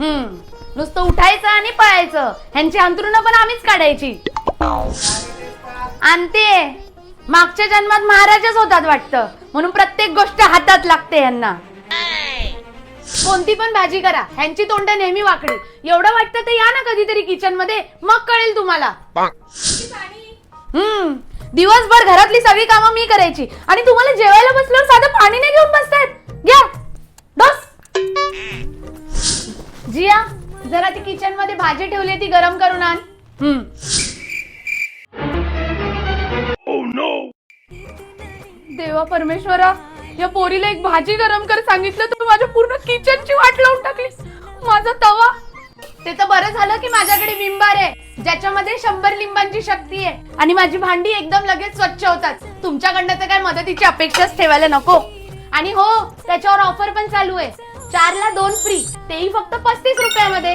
हम्म. नुसतं उठायचं आणि पळायचं. ह्यांची अंतरुणं पण आम्हीच काढायची. आणते. मागच्या जन्मात महाराजच होतात वाटतं. म्हणून प्रत्येक गोष्ट हातात लागते यांना कोणती पण भाजी करा. ह्यांची तोंड नेहमी वाकडी. एवढं वाटतं तर या ना कधीतरी किचनमध्ये. मग कळेल तुम्हाला. हम्म. दिवसभर घरातली सगळी कामं मी करायची. आणि तुम्हाला जेवायला बसल्यावर साधं पाणी जिया जरा ती किचनमध्ये भाजी ठेवली ती गरम करून आण. हम्म. देवा परमेश्वरा या पोरीला एक भाजी गरम कर सांगितलं तर माझ्या पूर्ण किचनची वाट लावून टाकली माझा तवा. ते तर बरं झालं की माझ्याकडे विंबार आहे. ज्याच्यामध्ये शंभर लिंबांची शक्ती आहे. आणि माझी भांडी एकदम लगेच स्वच्छ होतात. तुमच्याकडनं तर काय मदतीची अपेक्षाच ठेवायला नको. आणि हो त्याच्यावर ऑफर पण चालू आहे. चारला दोन फ्री तेही फक्त पस्तीस रुपयामध्ये.